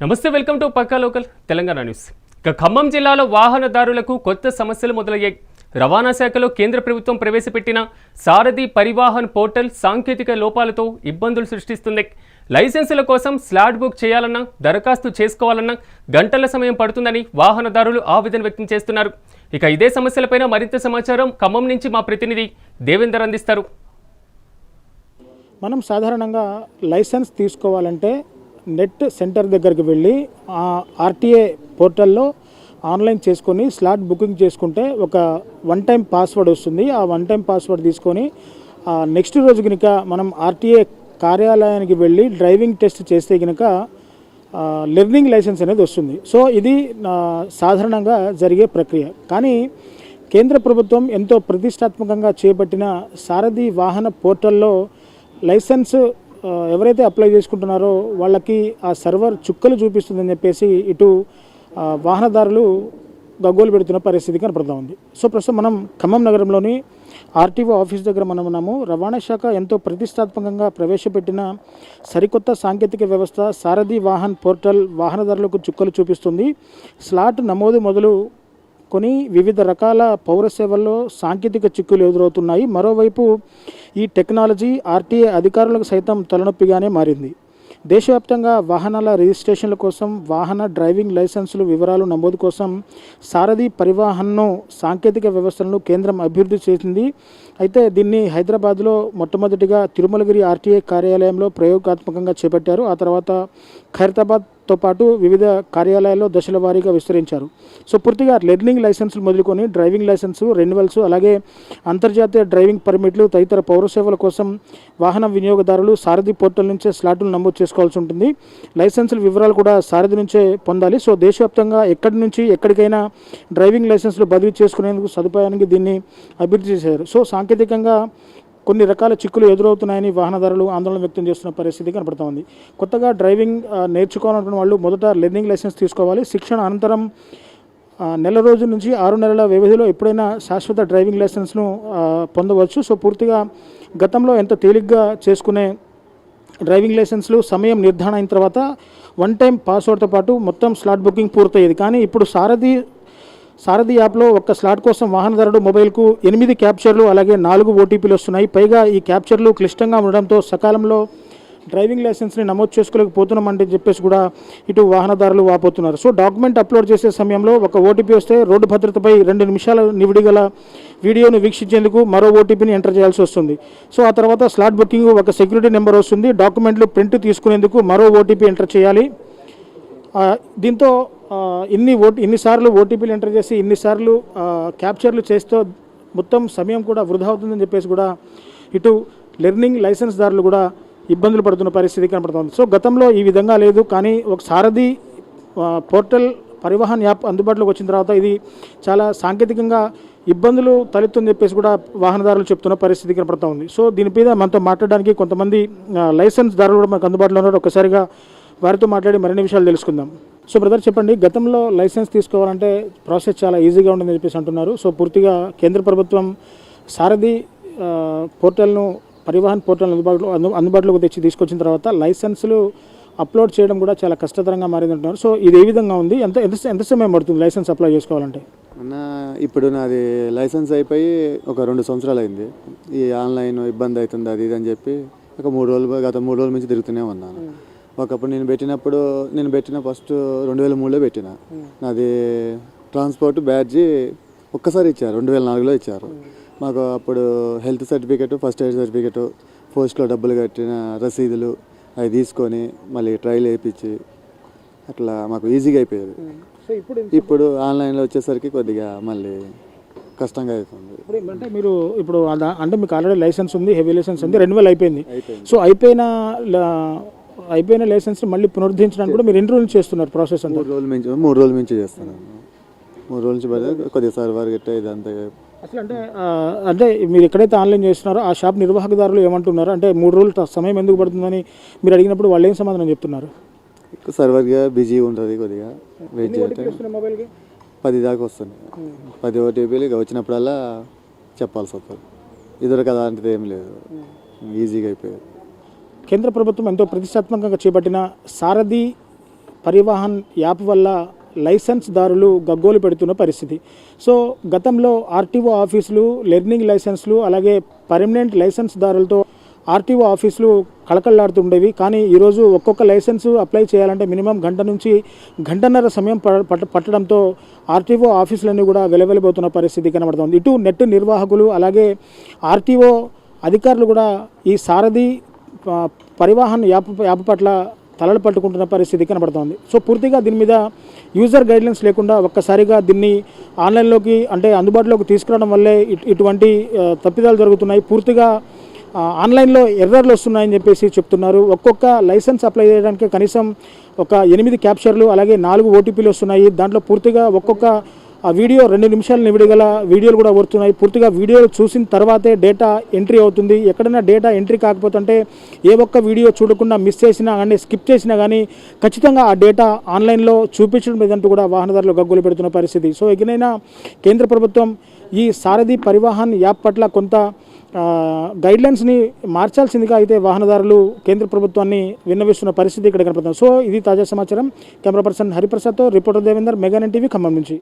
నమస్తే welcome to Pakka local Telangana news. ఇక ఖమ్మం జిల్లాలో వాహనదారులకు కొత్త సమస్యలు మొదలయ్యాయి. రవాణా శాఖలో కేంద్ర ప్రభుత్వం ప్రవేశపెట్టిన సారథి పరివాహన్ పోర్టల్ సాంకేతిక లోపాలతో ఇబ్బందులు సృష్టిస్తుంది. లైసెన్సుల కోసం స్లాట్ బుక్ చేయాలన్నా దరఖాస్తు చేసుకోవాలన్నా గంటల సమయం పడుతుందని వాహనదారులు ఆవేదన వ్యక్తం చేస్తున్నారు. ఇక ఇదే సమస్యలపైన మరింత సమాచారం ఖమ్మం నుంచి మా ప్రతినిధి దేవేందర్ అందిస్తారు. మనం సాధారణంగా లైసెన్స్ తీసుకోవాలంటే నెట్ సెంటర్ దగ్గరికి వెళ్ళి ఆ ఆర్టీఏ పోర్టల్లో ఆన్లైన్ చేసుకొని స్లాట్ బుకింగ్ చేసుకుంటే ఒక వన్ టైం పాస్వర్డ్ వస్తుంది. ఆ వన్ టైం పాస్వర్డ్ తీసుకొని నెక్స్ట్ రోజు కనుక మనం ఆర్టీఏ కార్యాలయానికి వెళ్ళి డ్రైవింగ్ టెస్ట్ చేస్తే కనుక లెర్నింగ్ లైసెన్స్ అనేది వస్తుంది. సో ఇది సాధారణంగా జరిగే ప్రక్రియ. కానీ కేంద్ర ప్రభుత్వం ఎంతో ప్రతిష్టాత్మకంగా చేపట్టిన సారథి వాహన పోర్టల్లో లైసెన్స్ ఎవరైతే అప్లై చేసుకుంటున్నారో వాళ్ళకి ఆ సర్వర్ చుక్కలు చూపిస్తుందని చెప్పేసి ఇటు వాహనదారులు గగ్గోలు పెడుతున్న పరిస్థితి కనపడుతూ ఉంది. సో ప్రస్తుతం మనం ఖమ్మం నగరంలోని ఆర్టీఓ ఆఫీస్ దగ్గర మనం ఉన్నాము. రవాణా శాఖ ఎంతో ప్రతిష్టాత్మకంగా ప్రవేశపెట్టిన సరికొత్త సాంకేతిక వ్యవస్థ సారథి వాహన్ పోర్టల్ వాహనదారులకు చుక్కలు చూపిస్తుంది. స్లాట్ నమోదు మొదలు కొన్ని వివిధ రకాల పౌర సేవల్లో సాంకేతిక చిక్కులు ఎదురవుతున్నాయి. మరోవైపు ఈ టెక్నాలజీ ఆర్టీఏ అధికారులకు సైతం తలనొప్పిగానే మారింది. దేశవ్యాప్తంగా వాహనాల రిజిస్ట్రేషన్ల కోసం వాహన డ్రైవింగ్ లైసెన్సులు వివరాలు నమోదు కోసం సారథి పరివాహన్ను సాంకేతిక వ్యవస్థలను కేంద్రం అభివృద్ధి చేసింది. అయితే దీన్ని హైదరాబాద్లో మొట్టమొదటిగా తిరుమలగిరి ఆర్టీఏ కార్యాలయంలో ప్రయోగాత్మకంగా చేపట్టారు. ఆ తర్వాత ఖైరతాబాద్ తో పాటు వివిధ కార్యాలయాల్లో దశల వారీగా విస్తరించారు. సో పూర్తిగా లెర్నింగ్ లైసెన్సులు మొదలుకొని డ్రైవింగ్ లైసెన్సు రెన్యువల్స్ అలాగే అంతర్జాతీయ డ్రైవింగ్ పర్మిట్లు తదితర పౌర సేవల కోసం వాహన వినియోగదారులు సారథి పోర్టల్ నుంచే స్లాట్లు నమోదు చేసుకోవాల్సి ఉంటుంది. లైసెన్సుల వివరాలు కూడా సారథి నుంచే పొందాలి. సో దేశవ్యాప్తంగా ఎక్కడి నుంచి ఎక్కడికైనా డ్రైవింగ్ లైసెన్సులు బదిలీ చేసుకునేందుకు సదుపాయానికి దీన్ని అభివృద్ధి చేశారు. సో సాంకేతికంగా కొన్ని రకాల చిక్కులు ఎదురవుతున్నాయని వాహనదారులు ఆందోళన వ్యక్తం చేస్తున్న పరిస్థితి కనపడుతోంది కొత్తగా డ్రైవింగ్ నేర్చుకోవాలనుకున్న వాళ్ళు మొదట లెర్నింగ్ లైసెన్స్ తీసుకోవాలి. శిక్షణ అనంతరం నెల రోజుల నుంచి ఆరు నెలల వ్యవధిలో ఎప్పుడైనా శాశ్వత డ్రైవింగ్ లైసెన్స్ను పొందవచ్చు. సో పూర్తిగా గతంలో ఎంత తేలిగ్గా చేసుకునే డ్రైవింగ్ లైసెన్స్లు సమయం నిర్ధారణ అయిన తర్వాత వన్ టైం పాస్వర్డ్తో పాటు మొత్తం స్లాట్ బుకింగ్ పూర్తయ్యేది. కానీ ఇప్పుడు సారథి సారథి యాప్లో ఒక్క స్లాట్ కోసం వాహనదారుడు మొబైల్కు ఎనిమిది క్యాప్చర్లు అలాగే నాలుగు ఓటీపీలు వస్తున్నాయి. పైగా ఈ క్యాప్చర్లు క్లిష్టంగా ఉండడంతో సకాలంలో డ్రైవింగ్ లైసెన్స్ని నమోదు చేసుకోలేకపోతున్నామంటే చెప్పేసి కూడా ఇటు వాహనదారులు వాపోతున్నారు. సో డాక్యుమెంట్ అప్లోడ్ చేసే సమయంలో ఒక ఓటీపీ వస్తే రోడ్డు భద్రతపై రెండు నిమిషాల నివిడి గల వీడియోను వీక్షించేందుకు మరో ఓటీపీని ఎంటర్ చేయాల్సి వస్తుంది. సో ఆ తర్వాత స్లాట్ బుకింగ్ ఒక సెక్యూరిటీ నెంబర్ వస్తుంది. డాక్యుమెంట్లు ప్రింట్ తీసుకునేందుకు మరో ఓటీపీ ఎంటర్ చేయాలి. దీంతో ఇన్ని ఓటీ ఇన్నిసార్లు ఓటీపీలు ఎంటర్ చేసి ఇన్నిసార్లు క్యాప్చర్లు చేస్తూ మొత్తం సమయం కూడా వృధా అవుతుందని చెప్పేసి కూడా ఇటు లెర్నింగ్ లైసెన్స్ దారులు కూడా ఇబ్బందులు పడుతున్న పరిస్థితి కనపడుతుంది. సో గతంలో ఈ విధంగా లేదు కానీ ఒక సారథి పోర్టల్ పరివాహన్ యాప్ అందుబాటులోకి వచ్చిన తర్వాత ఇది చాలా సాంకేతికంగా ఇబ్బందులు తలెత్తుందని చెప్పేసి కూడా వాహనదారులు చెప్తున్న పరిస్థితి కనపడుతూ ఉంది సో దీని మీద మనతో మాట్లాడడానికి కొంతమంది లైసెన్స్ దారులు కూడా మనకు అందుబాటులో ఉన్నారు. ఒకసారిగా వారితో మాట్లాడి మరిన్ని విషయాలు తెలుసుకుందాం. సో బ్రదర్ చెప్పండి గతంలో లైసెన్స్ తీసుకోవాలంటే ప్రాసెస్ చాలా ఈజీగా ఉందని చెప్పేసి అంటున్నారు. సో పూర్తిగా కేంద్ర ప్రభుత్వం సారథి పోర్టల్ను పరివాహన్ పోర్టల్ అందుబాటులో అందు అందుబాటులోకి తెచ్చి తీసుకొచ్చిన తర్వాత లైసెన్సులు అప్లోడ్ చేయడం కూడా చాలా కష్టతరంగా మారింది అంటున్నారు. సో ఇది ఏ విధంగా ఉంది? ఎంత ఎంత ఎంత సమయం పడుతుంది లైసెన్స్ అప్లై చేసుకోవాలంటే? అన్న ఇప్పుడు నాది లైసెన్స్ అయిపోయి ఒక రెండు సంవత్సరాలు అయింది ఈ ఆన్లైన్ ఇబ్బంది అవుతుంది అది ఇది అని చెప్పి ఒక మూడు రోజులు గత మూడు రోజుల నుంచి తిరుగుతూనే ఉన్నాను. ఒకప్పుడు నేను పెట్టినప్పుడు నేను పెట్టిన ఫస్ట్ రెండు వేల మూడులో పెట్టిన. నాది ట్రాన్స్పోర్ట్ బ్యాడ్జి ఒక్కసారి ఇచ్చారు రెండు వేల నాలుగులో ఇచ్చారు. మాకు అప్పుడు health certificate first aid certificate పోస్ట్లో డబ్బులు కట్టిన రసీదులు అవి తీసుకొని మళ్ళీ ట్రైల్ వేయించి అట్లా మాకు ఈజీగా అయిపోయేది. సో ఇప్పుడు ఆన్లైన్లో వచ్చేసరికి కొద్దిగా మళ్ళీ కష్టంగా అవుతుంది అంటే మీరు ఇప్పుడు అంటే మీకు ఆల్రెడీ లైసెన్స్ ఉంది హెవీ లైసెన్స్ ఉంది రెండు వేలు అయిపోయింది. సో అయిపోయిన అయిపోయిన లైసెన్స్ మళ్ళీ పునరుద్ధరించడానికి కూడా మీరు ఎన్ని రోజులు చేస్తున్నారు ప్రాసెస్ అంతా? మూడు రోజుల నుంచి మూడు రోజుల నుంచి చేస్తాను మూడు రోజుల నుంచి కొద్దిగా సర్వర్ గిట్ట ఇదంతా అసలు అంటే అంటే మీరు ఎక్కడైతే ఆన్లైన్ చేస్తున్నారో ఆ షాప్ నిర్వాహకదారులు ఏమంటున్నారు? అంటే మూడు రోజులు సమయం ఎందుకు పడుతుందని మీరు అడిగినప్పుడు వాళ్ళు ఏం సమాధానం చెప్తున్నారు? సర్వర్గా బిజీ ఉంటుంది కొద్దిగా వెయిట్ చేయటం. మొబైల్కి? పది దాకా వస్తుంది పది ఓటీపీలు ఇక వచ్చినప్పుడల్లా చెప్పాల్సి వస్తుంది. ఇదివరకు అలాంటిది ఏం లేదు. ఈజీగా అయిపోయేది. కేంద్ర ప్రభుత్వం ఎంతో ప్రతిష్టాత్మకంగా చేపట్టిన సారథి పరివాహన్ యాప్ వల్ల లైసెన్స్ దారులు గగ్గోలు పెడుతున్న పరిస్థితి. సో గతంలో ఆర్టీఓ ఆఫీసులు లెర్నింగ్ లైసెన్స్లు అలాగే పర్మనెంట్ లైసెన్స్ దారులతో ఆర్టీఓ ఆఫీసులు కళకళలాడుతుండేవి కానీ ఈరోజు ఒక్కొక్క లైసెన్స్ అప్లై చేయాలంటే మినిమం గంట నుంచి గంటన్నర సమయం ప- పట్టడంతో ఆర్టీఓ ఆఫీసులన్నీ కూడా వెలవెలబోతున్న పరిస్థితి కనబడుతుంది. ఇటు నెట్ నిర్వాహకులు అలాగే ఆర్టీఓ అధికారులు కూడా ఈ సారథి పరివాహన్ యాప్ యాప్ పట్ల తలలు పట్టుకుంటున్న పరిస్థితి కనబడుతోంది. సో పూర్తిగా దీని మీద యూజర్ గైడ్లైన్స్ లేకుండా ఒక్కసారిగా దీన్ని ఆన్లైన్లోకి అంటే అందుబాటులోకి తీసుకురావడం వల్లే ఇటువంటి తప్పిదాలు జరుగుతున్నాయి. పూర్తిగా ఆన్లైన్లో ఎర్రర్లు వస్తున్నాయని చెప్పేసి చెప్తున్నారు. ఒక్కొక్క లైసెన్స్ అప్లై చేయడానికి కనీసం ఒక ఎనిమిది క్యాప్చర్లు అలాగే నాలుగు ఓటీపీలు వస్తున్నాయి. దాంట్లో పూర్తిగా ఒక్కొక్క ఆ వీడియో రెండు నిమిషాల నివిడి వీడియోలు కూడా వస్తున్నాయి పూర్తిగా వీడియోలు చూసిన తర్వాతే డేటా ఎంట్రీ అవుతుంది. ఎక్కడైనా డేటా ఎంట్రీ కాకపోతుంటే ఏ ఒక్క వీడియో చూడకుండా మిస్ చేసినా కానీ స్కిప్ చేసినా కానీ ఖచ్చితంగా ఆ డేటా ఆన్లైన్లో చూపించడం లేదంటూ కూడా వాహనదారులు గగ్గులు పెడుతున్న పరిస్థితి. సో ఎగినైనా కేంద్ర ప్రభుత్వం ఈ సారథి పరివాహన్ యాప్ పట్ల కొంత గైడ్లైన్స్ని మార్చాల్సిందిగా అయితే వాహనదారులు కేంద్ర ప్రభుత్వాన్ని విన్నవిస్తున్న పరిస్థితి ఇక్కడ కనపడుతుంది. సో ఇది తాజా సమాచారం. Camera person హరిప్రసాద్తో reporter Devender Megan TV Khammam నుంచి.